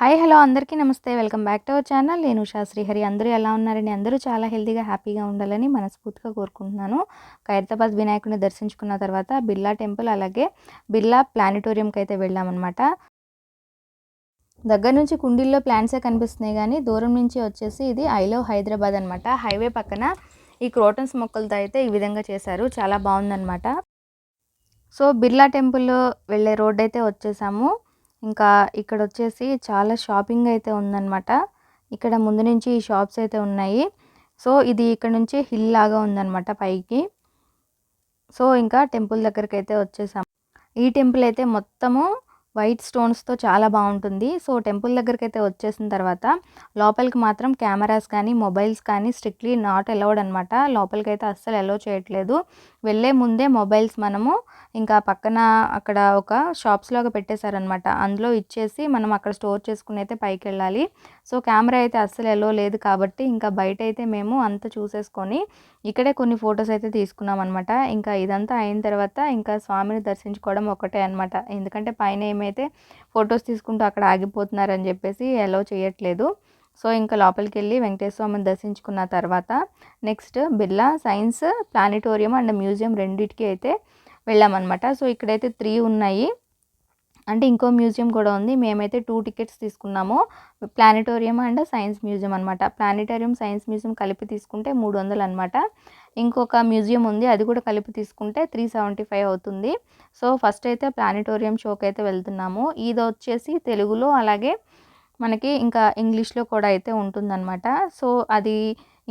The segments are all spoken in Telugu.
హాయ్ హలో అందరికీ నమస్తే. Welcome back to our channel. నేను ఉషా శ్రీహరి. అందరూ ఎలా ఉన్నారని అందరూ చాలా హెల్తీగా హ్యాపీగా ఉండాలని మనస్ఫూర్తిగా కోరుకుంటున్నాను. ఖైరతాబాద్ వినాయకుడిని దర్శించుకున్న తర్వాత బిర్లా టెంపుల్ అలాగే బిర్లా ప్లానిటోరియంకి అయితే వెళ్ళామన్నమాట. దగ్గర నుంచి కుండీల్లో ప్లాంట్సే కనిపిస్తున్నాయి కానీ దూరం నుంచి వచ్చేసి ఇది ఐ లవ్ హైదరాబాద్ అనమాట హైవే పక్కన ఈ క్రోటన్స్ మొక్కలతో అయితే ఈ విధంగా చేశారు. చాలా బాగుందన్నమాట. సో బిర్లా టెంపుల్ వెళ్ళే రోడ్ అయితే వచ్చేసాము. ఇంకా ఇక్కడ వచ్చేసి చాలా షాపింగ్ అయితే ఉందన్నమాట. ఇక్కడ ముందు నుంచి ఈ షాప్స్ అయితే ఉన్నాయి. సో ఇది ఇక్కడ నుంచి హిల్ లాగా ఉందన్నమాట పైకి. సో ఇంకా టెంపుల్ దగ్గరికి అయితే వచ్చేసాము ఈ టెంపుల్ అయితే మొత్తము వైట్ స్టోన్స్తో చాలా బాగుంటుంది. సో టెంపుల్ దగ్గరికి అయితే వచ్చేసిన తర్వాత లోపలికి మాత్రం కెమెరాస్ కానీ మొబైల్స్ కానీ స్ట్రిక్ట్లీ నాట్ అలౌడ్ అనమాట లోపలికి అయితే అస్సలు అలో చేయట్లేదు. వెళ్ళే ముందే మొబైల్స్ మనము ఇంకా పక్కన అక్కడ ఒక షాప్స్ లాగా పెట్టేశారనమాట అందులో ఇచ్చేసి మనం అక్కడ స్టోర్ చేసుకుని అయితే పైకి వెళ్ళాలి. సో కెమెరా అయితే అస్సలు ఎలో లేదు కాబట్టి ఇంకా బయట అయితే మేము అంతా చూసేసుకొని ఇక్కడే కొన్ని ఫొటోస్ అయితే తీసుకున్నాం అనమాట ఇంకా ఇదంతా అయిన తర్వాత ఇంకా స్వామిని దర్శించుకోవడం ఒకటే అనమాట ఎందుకంటే పైన ఏమైతే ఫొటోస్ తీసుకుంటూ అక్కడ ఆగిపోతున్నారని చెప్పేసి ఎలో చేయట్లేదు. సో ఇంకా లోపలికి వెళ్ళి వెంకటేశ్వర స్వామిని దర్శించుకున్న తర్వాత next Birla science planetarium and museum రెండింటికి అయితే వెళ్ళామన్నమాట. సో ఇక్కడైతే త్రీ ఉన్నాయి. అంటే ఇంకో మ్యూజియం కూడా ఉంది. మేమైతే టూ టికెట్స్ తీసుకున్నాము. ప్లానిటోరియం అండ్ సైన్స్ మ్యూజియం అనమాట ప్లానిటోరియం సైన్స్ మ్యూజియం కలిపి తీసుకుంటే మూడు వందలు అనమాట ఇంకొక మ్యూజియం ఉంది. అది కూడా కలిపి తీసుకుంటే త్రీ సెవెంటీ ఫైవ్ అవుతుంది. సో ఫస్ట్ అయితే ప్లానిటోరియం షోకి అయితే వెళ్తున్నాము. ఇది వచ్చేసి తెలుగులో అలాగే మనకి ఇంకా ఇంగ్లీష్లో కూడా అయితే ఉంటుందన్నమాట. సో అది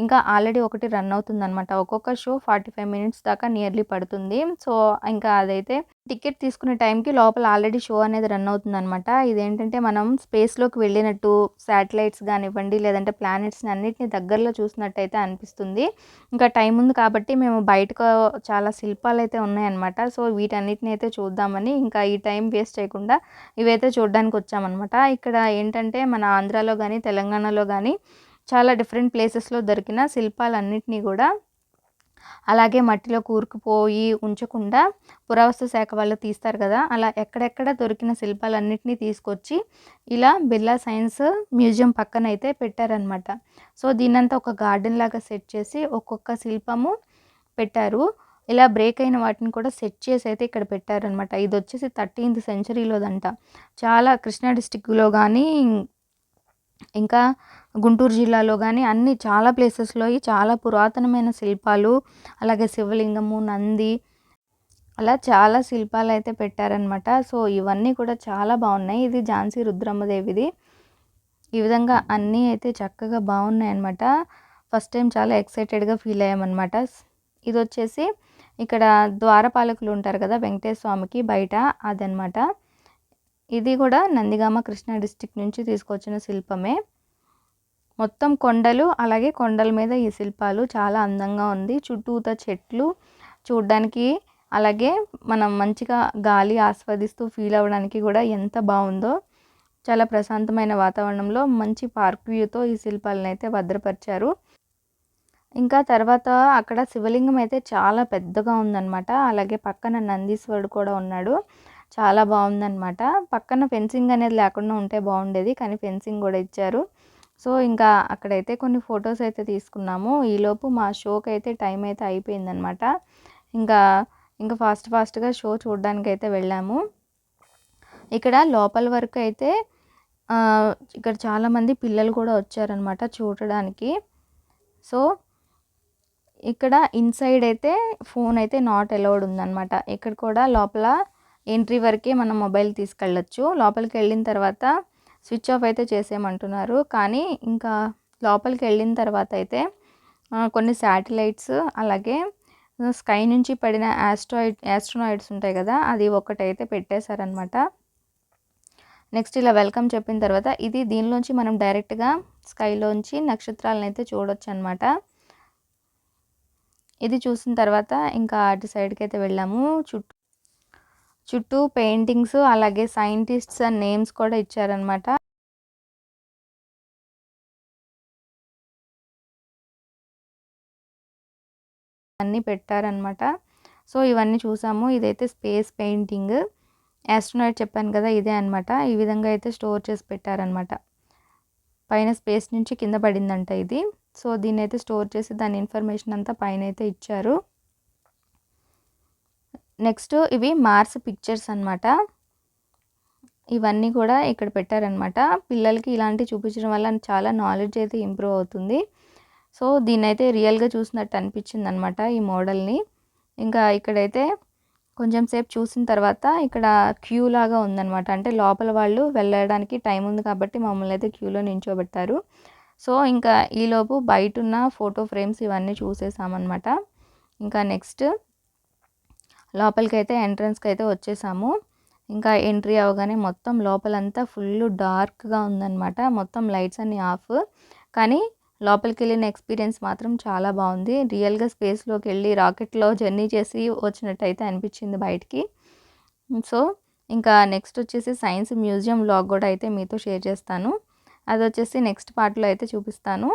ఇంకా ఆల్రెడీ ఒకటి రన్ అవుతుందన్నమాట. ఒక్కొక్క షో ఫార్టీ ఫైవ్ మినిట్స్ దాకా నియర్లీ పడుతుంది. సో ఇంకా అదైతే టికెట్ తీసుకునే టైంకి లోపల ఆల్రెడీ షో అనేది రన్ అవుతుందన్నమాట. ఇదేంటంటే మనం స్పేస్లోకి వెళ్ళినట్టు శాటిలైట్స్ కానివ్వండి లేదంటే ప్లానెట్స్ని అన్నిటిని దగ్గరలో చూసినట్టయితే అనిపిస్తుంది. ఇంకా టైం ఉంది కాబట్టి మేము బయటకు చాలా శిల్పాలు అయితే ఉన్నాయన్నమాట. సో వీటన్నిటిని అయితే చూద్దామని ఇంకా ఈ టైం వేస్ట్ చేయకుండా ఇవైతే చూడడానికి వచ్చామన్నమాట ఇక్కడ ఏంటంటే మన ఆంధ్రాలో కానీ తెలంగాణలో కానీ చాలా డిఫరెంట్ ప్లేసెస్లో దొరికిన శిల్పాలన్నింటినీ కూడా అలాగే మట్టిలో కూరుకుపోయి ఉంచకుండా పురావస్తు శాఖ వాళ్ళు తీస్తారు కదా అలా ఎక్కడెక్కడ దొరికిన శిల్పాలన్నింటినీ తీసుకొచ్చి ఇలా బిర్లా సైన్స్ మ్యూజియం పక్కన అయితే పెట్టారనమాట సో దీనంతా ఒక గార్డెన్ లాగా సెట్ చేసి ఒక్కొక్క శిల్పము పెట్టారు. ఇలా బ్రేక్ అయిన వాటిని కూడా సెట్ చేసి అయితే ఇక్కడ పెట్టారనమాట ఇది వచ్చేసి థర్టీన్త్ సెంచరీలోదంట. చాలా కృష్ణా డిస్టిక్లో కానీ ఇంకా గుంటూరు జిల్లాలో కానీ అన్ని చాలా ప్లేసెస్లో చాలా పురాతనమైన శిల్పాలు అలాగే శివలింగము నంది అలా చాలా శిల్పాలు అయితే పెట్టారనమాట సో ఇవన్నీ కూడా చాలా బాగున్నాయి. ఇది ఝాన్సీ రుద్రమ్మదేవిది ఈ విధంగా అన్నీ అయితే చక్కగా బాగున్నాయి అనమాట ఫస్ట్ టైం చాలా ఎక్సైటెడ్గా ఫీల్ అయ్యామన్నమాట. ఇది వచ్చేసి ఇక్కడ ద్వారపాలకులు ఉంటారు కదా వెంకటేశ్వర స్వామికి బయట అదనమాట ఇది కూడా నందిగామ కృష్ణా డిస్టిక్ నుంచి తీసుకొచ్చిన శిల్పమే. మొత్తం కొండలు అలాగే కొండల మీద ఈ శిల్పాలు చాలా అందంగా ఉంది. చుట్టూత చెట్లు చూడడానికి అలాగే మనం మంచిగా గాలి ఆస్వాదిస్తూ ఫీల్ అవ్వడానికి కూడా ఎంత బాగుందో చాలా ప్రశాంతమైన వాతావరణంలో మంచి పార్క్ వ్యూతో ఈ శిల్పాలను అయితే భద్రపరిచారు. ఇంకా తర్వాత అక్కడ శివలింగం అయితే చాలా పెద్దగా ఉందన్నమాట. అలాగే పక్కన నందీశ్వరుడు కూడా ఉన్నాడు. చాలా బాగుందనమాట పక్కన ఫెన్సింగ్ అనేది లేకుండా ఉంటే బాగుండేది కానీ ఫెన్సింగ్ కూడా ఇచ్చారు. సో ఇంకా అక్కడైతే కొన్ని ఫొటోస్ అయితే తీసుకున్నాము. ఈలోపు మా షోకి అయితే టైం అయితే అయిపోయిందనమాట ఇంకా ఇంకా ఫాస్ట్ ఫాస్ట్గా షో చూడడానికి అయితే వెళ్ళాము. ఇక్కడ లోపల వరకు అయితే ఇక్కడ చాలామంది పిల్లలు కూడా వచ్చారనమాట చూడడానికి. సో ఇక్కడ ఇన్సైడ్ అయితే ఫోన్ అయితే నాట్ అలౌడ్ ఉందన్నమాట. ఇక్కడ కూడా లోపల ఎంట్రీ వరకే మనం మొబైల్ తీసుకెళ్ళచ్చు. లోపలికి వెళ్ళిన తర్వాత స్విచ్ ఆఫ్ అయితే చేసేయమంటున్నారు. కానీ ఇంకా లోపలికి వెళ్ళిన తర్వాత అయితే కొన్ని శాటిలైట్స్ అలాగే స్కై నుంచి పడిన యాస్ట్రాయిడ్ యాస్ట్రోనాయిడ్స్ ఉంటాయి కదా అది ఒకటైతే పెట్టేశారనమాట నెక్స్ట్ ఇలా వెల్కమ్ చెప్పిన తర్వాత ఇది దీనిలోంచి మనం డైరెక్ట్గా స్కైలోంచి నక్షత్రాలను అయితే చూడొచ్చు అనమాట ఇది చూసిన తర్వాత ఇంకా అటు సైడ్కి అయితే వెళ్ళాము. చుట్టూ చుట్టూ పెయింటింగ్స్ అలాగే సైంటిస్ట్స్ అండ్ నేమ్స్ కూడా ఇచ్చారనమాట అన్నీ పెట్టారనమాట సో ఇవన్నీ చూసాము. ఇదైతే స్పేస్ పెయింటింగ్. యాస్ట్రోనాట్ చెప్పాను కదా ఇదే అనమాట ఈ విధంగా అయితే స్టోర్ చేసి పెట్టారనమాట పైన స్పేస్ నుంచి కింద పడిందంట ఇది. సో దీన్ని అయితే స్టోర్ చేసి దాని ఇన్ఫర్మేషన్ అంతా పైన అయితే ఇచ్చారు. నెక్స్ట్ ఇవి మార్స్ పిక్చర్స్ అనమాట ఇవన్నీ కూడా ఇక్కడ పెట్టారనమాట పిల్లలకి ఇలాంటివి చూపించడం వల్ల చాలా నాలెడ్జ్ అయితే ఇంప్రూవ్ అవుతుంది. సో దీన్ని అయితే రియల్గా చూసినట్టు అనిపించింది అనమాట ఈ మోడల్ని. ఇంకా ఇక్కడైతే కొంచెం సేపు చూసిన తర్వాత ఇక్కడ క్యూ లాగా ఉందన్నమాట. అంటే లోపల వాళ్ళు వెళ్ళడానికి టైం ఉంది కాబట్టి మమ్మల్ని అయితే క్యూలో నించోబెట్టారు సో ఇంకా ఈలోపు బయట ఉన్న ఫోటో ఫ్రేమ్స్ ఇవన్నీ చూసేసామన్నమాట. ఇంకా నెక్స్ట్ లోపలికి అయితే ఎంట్రన్స్కి అయితే వచ్చేసాము. ఇంకా ఎంట్రీ అవగానే మొత్తం లోపలంతా ఫుల్ డార్క్గా ఉందన్నమాట. మొత్తం లైట్స్ అన్నీ ఆఫ్. కానీ లోపలికి వెళ్ళిన ఎక్స్పీరియన్స్ మాత్రం చాలా బాగుంది. రియల్గా స్పేస్లోకి వెళ్ళి రాకెట్లో జర్నీ చేసి వచ్చినట్టయితే అనిపించింది బయటికి. సో ఇంకా నెక్స్ట్ వచ్చేసి సైన్స్ మ్యూజియం బ్లాగ్ కూడా అయితే మీతో షేర్ చేస్తాను. అది వచ్చేసి నెక్స్ట్ పార్ట్లో అయితే చూపిస్తాను.